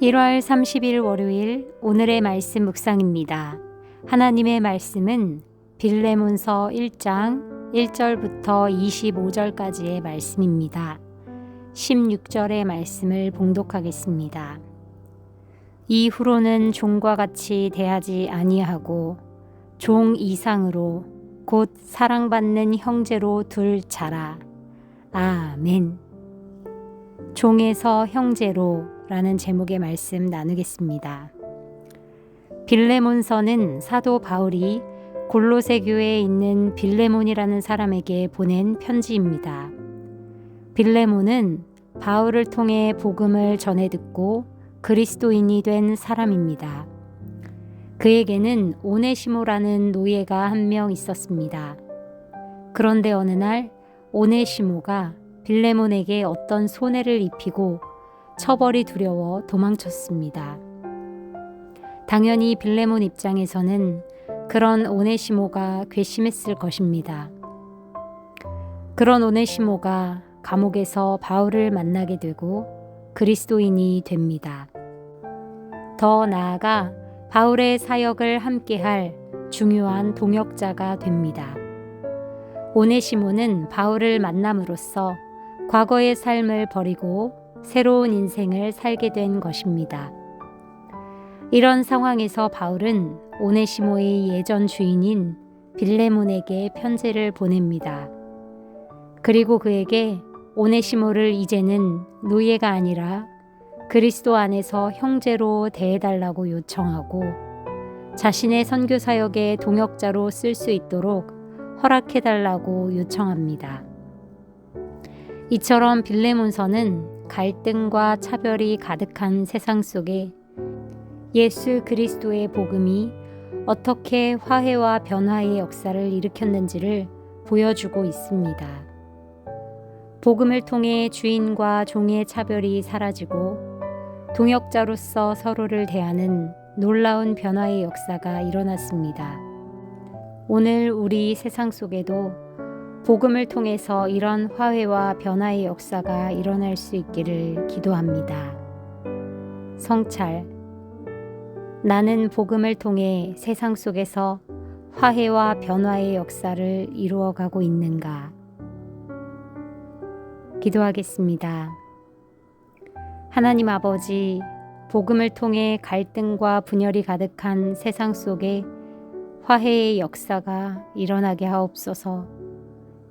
1월 30일 월요일 오늘의 말씀 묵상입니다. 하나님의 말씀은 빌레몬서 1장 1절부터 25절까지의 말씀입니다. 16절의 말씀을 봉독하겠습니다. 이후로는 종과 같이 대하지 아니하고 종 이상으로 곧 사랑받는 형제로 둘 자라. 아멘. 종에서 형제로 라는 제목의 말씀 나누겠습니다. 빌레몬서는 사도 바울이 골로새 교회에 있는 빌레몬이라는 사람에게 보낸 편지입니다. 빌레몬은 바울을 통해 복음을 전해 듣고 그리스도인이 된 사람입니다. 그에게는 오네시모라는 노예가 한 명 있었습니다. 그런데 어느 날 오네시모가 빌레몬에게 어떤 손해를 입히고 처벌이 두려워 도망쳤습니다. 당연히 빌레몬 입장에서는 그런 오네시모가 괘씸했을 것입니다. 그런 오네시모가 감옥에서 바울을 만나게 되고 그리스도인이 됩니다. 더 나아가 바울의 사역을 함께할 중요한 동역자가 됩니다. 오네시모는 바울을 만남으로써 과거의 삶을 버리고 새로운 인생을 살게 된 것입니다. 이런 상황에서 바울은 오네시모의 예전 주인인 빌레몬에게 편지를 보냅니다. 그리고 그에게 오네시모를 이제는 노예가 아니라 그리스도 안에서 형제로 대해달라고 요청하고 자신의 선교 사역의 동역자로 쓸 수 있도록 허락해달라고 요청합니다. 이처럼 빌레몬서는 갈등과 차별이 가득한 세상 속에 예수 그리스도의 복음이 어떻게 화해와 변화의 역사를 일으켰는지를 보여주고 있습니다. 복음을 통해 주인과 종의 차별이 사라지고 동역자로서 서로를 대하는 놀라운 변화의 역사가 일어났습니다. 오늘 우리 세상 속에도 복음을 통해서 이런 화해와 변화의 역사가 일어날 수 있기를 기도합니다. 성찰 나는 복음을 통해 세상 속에서 화해와 변화의 역사를 이루어가고 있는가? 기도하겠습니다. 하나님 아버지, 복음을 통해 갈등과 분열이 가득한 세상 속에 화해의 역사가 일어나게 하옵소서